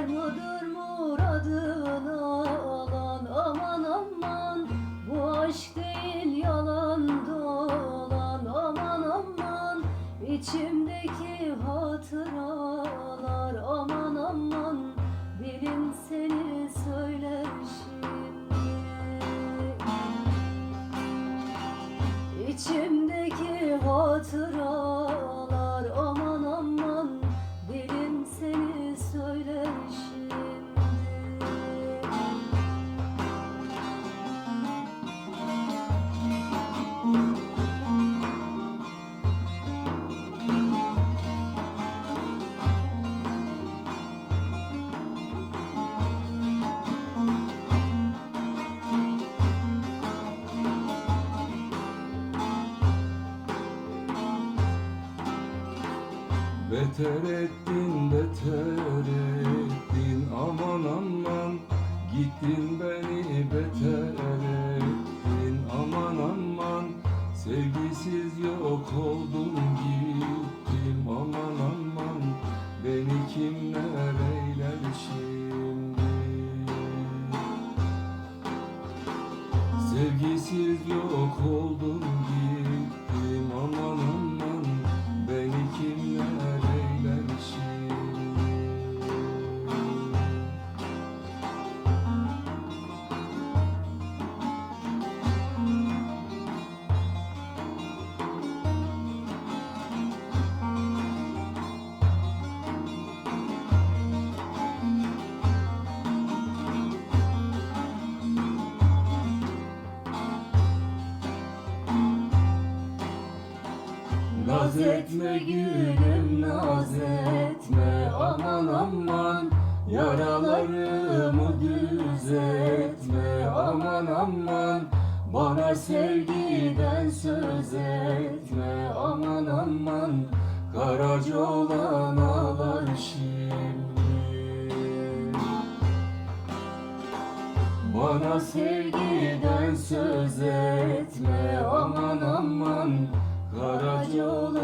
Var mıdır muradını alan aman aman. Bu aşk değil yalan dolan aman aman. İçimdeki hatıralar aman aman. Dilim seni söyler şimdi. İçimdeki hatıralar. Beter ettin, beter ettin. Aman aman. Gittin beni beter ettin. Aman aman. Sevgisiz yok oldum gittim. Aman aman. Beni kimler eyler şimdi? Sevgisiz yok oldum Naz etme gülüm naz etme. Aman aman Yaralarımı düzeltme aman aman Bana sevgiden söz etme. Aman aman Karaca olan ağlar şimdi. Bana sevgiden söz etme. Aman aman Karaca şimdi